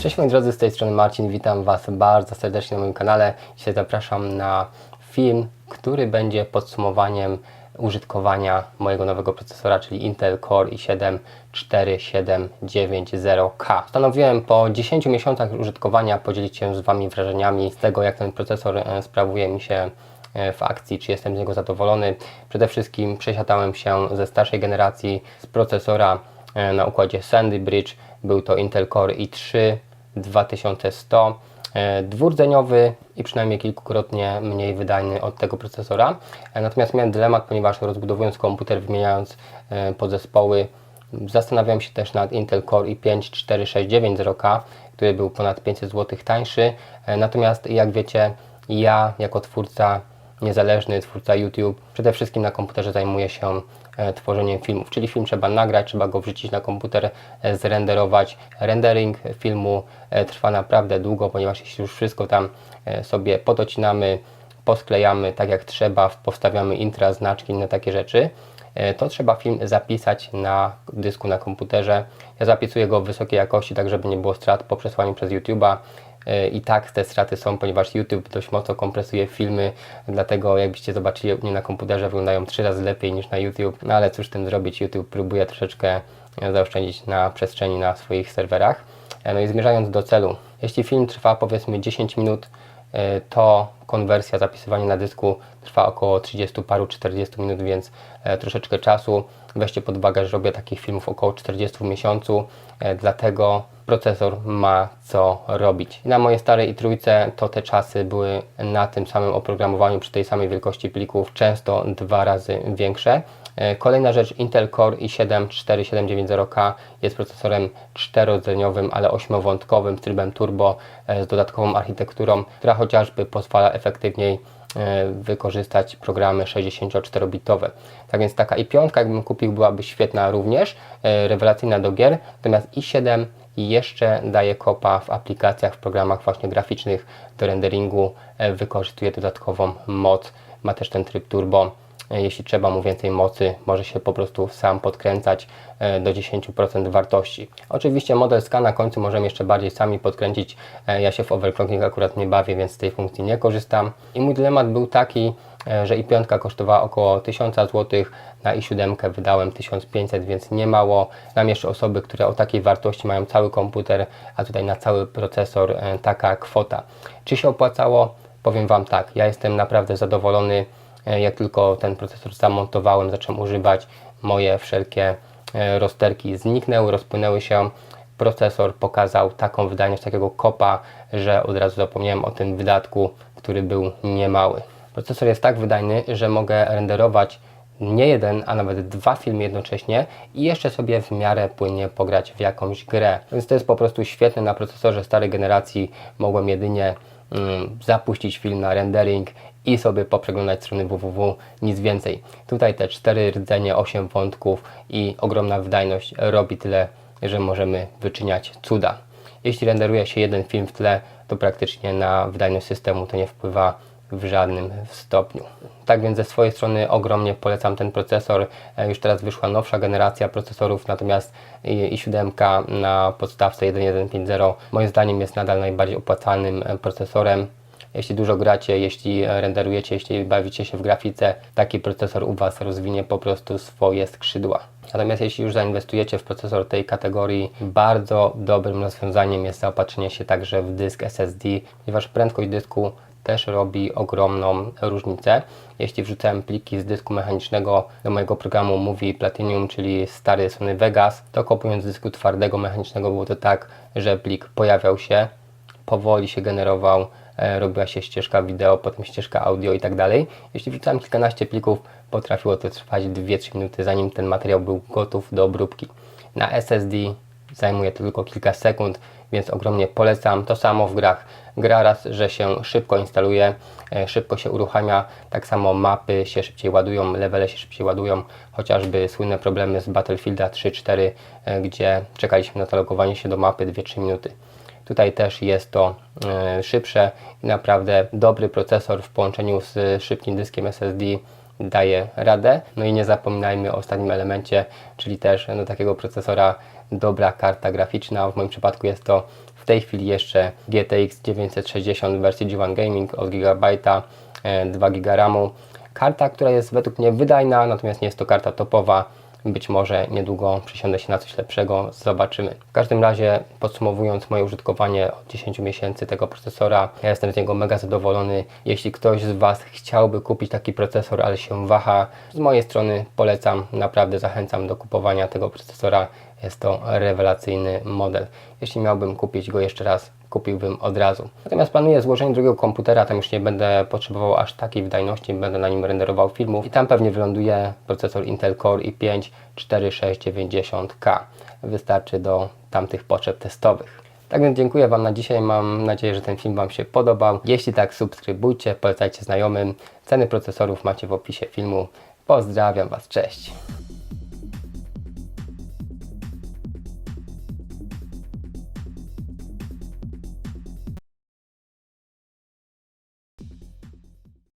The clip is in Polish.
Cześć moi drodzy, z tej strony Marcin, witam Was bardzo serdecznie na moim kanale. Dzisiaj zapraszam na film, który będzie podsumowaniem użytkowania mojego nowego procesora, czyli Intel Core i7 4790K. Postanowiłem po 10 miesiącach użytkowania podzielić się z Wami wrażeniami z tego, jak ten procesor e, sprawuje mi się e, w akcji, czy jestem z niego zadowolony. Przede wszystkim przesiadałem się ze starszej generacji z procesora e, na układzie Sandy Bridge. Był to Intel Core i3 2100 e, dwurdzeniowy i przynajmniej kilkukrotnie mniej wydajny od tego procesora. E, Natomiast miałem dylemat, ponieważ rozbudowując komputer, wymieniając e, podzespoły, zastanawiałem się też nad Intel Core i5 4690K, który był ponad 500 zł tańszy. Natomiast jak wiecie, ja jako twórca niezależny, twórca YouTube, przede wszystkim na komputerze zajmuję się e, tworzeniem filmów, czyli film trzeba nagrać, trzeba go wrzucić na komputer, e, zrenderować. Rendering filmu e, trwa naprawdę długo, ponieważ jeśli już wszystko tam sobie podocinamy, posklejamy tak jak trzeba, powstawiamy intra, znaczki, inne takie rzeczy, to trzeba film zapisać na dysku na komputerze. Ja zapisuję go w wysokiej jakości, tak żeby nie było strat po przesłaniu przez YouTube'a. E, I tak te straty są, ponieważ YouTube dość mocno kompresuje filmy, dlatego jakbyście zobaczyli mnie na komputerze wyglądają trzy razy lepiej niż na YouTube. No ale cóż tym zrobić, YouTube próbuje troszeczkę e, zaoszczędzić na przestrzeni na swoich serwerach. E, No i zmierzając do celu, jeśli film trwa powiedzmy 10 minut, to konwersja, zapisywanie na dysku trwa około 30 paru 40 minut, więc e, troszeczkę czasu. Weźcie pod uwagę, że robię takich filmów około 40 w miesiącu, e, dlatego procesor ma co robić. Na mojej starej i trójce to te czasy były na tym samym oprogramowaniu przy tej samej wielkości plików, często dwa razy większe. E, Kolejna rzecz, Intel Core i7 4790K jest procesorem czterodzeniowym, ale ośmiowątkowym z trybem turbo z dodatkową architekturą, która chociażby pozwala efektywniej e, wykorzystać programy 64-bitowe. Tak więc taka i5, jakbym kupił, byłaby świetna również, e, rewelacyjna do gier, natomiast i7 jeszcze daje kopa w aplikacjach, w programach właśnie graficznych do renderingu, e, wykorzystuje dodatkową moc, ma też ten tryb turbo, jeśli trzeba mu więcej mocy, może się po prostu sam podkręcać e, do 10% wartości. Oczywiście model SCA na końcu możemy jeszcze bardziej sami podkręcić. E, Ja się w overclocking akurat nie bawię, więc z tej funkcji nie korzystam. I mój dylemat był taki, e, że i5 kosztowała około 1000 zł, na i7 wydałem 1500, więc nie mało. Znam jeszcze osoby, które o takiej wartości mają cały komputer, a tutaj na cały procesor e, taka kwota. Czy się opłacało? Powiem Wam tak, ja jestem naprawdę zadowolony. E, Jak tylko ten procesor zamontowałem, zacząłem używać, moje wszelkie e, rozterki zniknęły, rozpłynęły się. Procesor pokazał taką wydajność, takiego kopa, że od razu zapomniałem o tym wydatku, który był niemały. Procesor jest tak wydajny, że mogę renderować nie jeden, a nawet dwa filmy jednocześnie i jeszcze sobie w miarę płynnie pograć w jakąś grę. Więc to jest po prostu świetne na procesorze starej generacji. Mogłem jedynie zapuścić film na rendering i sobie poprzeglądać strony www, nic więcej. Tutaj te cztery rdzenie, 8 wątków i ogromna wydajność robi tyle, że możemy wyczyniać cuda. Jeśli renderuje się jeden film w tle, to praktycznie na wydajność systemu to nie wpływa w żadnym stopniu. Tak więc ze swojej strony ogromnie polecam ten procesor. E, Już teraz wyszła nowsza generacja procesorów, natomiast i- i7 na podstawce 1150 moim zdaniem jest nadal najbardziej opłacalnym e, procesorem. Jeśli dużo gracie, jeśli e, renderujecie, jeśli bawicie się w grafice, taki procesor u Was rozwinie po prostu swoje skrzydła. Natomiast jeśli już zainwestujecie w procesor tej kategorii, bardzo dobrym rozwiązaniem jest zaopatrzenie się także w dysk SSD, ponieważ prędkość dysku też robi ogromną różnicę. Jeśli wrzucałem pliki z dysku mechanicznego do mojego programu Movie Platinum, czyli stary Sony Vegas, to kopując dysku twardego mechanicznego było to tak, że plik pojawiał się, powoli się generował, e, robiła się ścieżka wideo, potem ścieżka audio i tak dalej. Jeśli wrzucałem kilkanaście plików, potrafiło to trwać 2-3 minuty, zanim ten materiał był gotów do obróbki. Na SSD zajmuje to tylko kilka sekund, więc ogromnie polecam. To samo w grach. Gra raz, że się szybko instaluje, e, szybko się uruchamia, tak samo mapy się szybciej ładują, levele się szybciej ładują, chociażby słynne problemy z Battlefielda 3-4, e, gdzie czekaliśmy na zalogowanie się do mapy 2-3 minuty. Tutaj też jest to e, szybsze i naprawdę dobry procesor w połączeniu z szybkim dyskiem SSD daje radę. No i nie zapominajmy o ostatnim elemencie, czyli też do takiego procesora dobra karta graficzna. W moim przypadku jest to w tej chwili jeszcze GTX 960 w wersji G1 Gaming od Gigabajta, e, 2 GB RAMu. Karta, która jest według mnie wydajna, natomiast nie jest to karta topowa. Być może niedługo przesiądę się na coś lepszego, zobaczymy. W każdym razie, podsumowując moje użytkowanie od 10 miesięcy tego procesora, ja jestem z niego mega zadowolony. Jeśli ktoś z Was chciałby kupić taki procesor, ale się waha, z mojej strony polecam, naprawdę zachęcam do kupowania tego procesora. Jest to rewelacyjny model. Jeśli miałbym kupić go jeszcze raz, kupiłbym od razu. Natomiast planuję złożenie drugiego komputera, tam już nie będę potrzebował aż takiej wydajności, będę na nim renderował filmów i tam pewnie wyląduje procesor Intel Core i5 4690K. Wystarczy do tamtych potrzeb testowych. Tak więc dziękuję Wam na dzisiaj. Mam nadzieję, że ten film Wam się podobał. Jeśli tak, subskrybujcie, polecajcie znajomym. Ceny procesorów macie w opisie filmu. Pozdrawiam Was, cześć.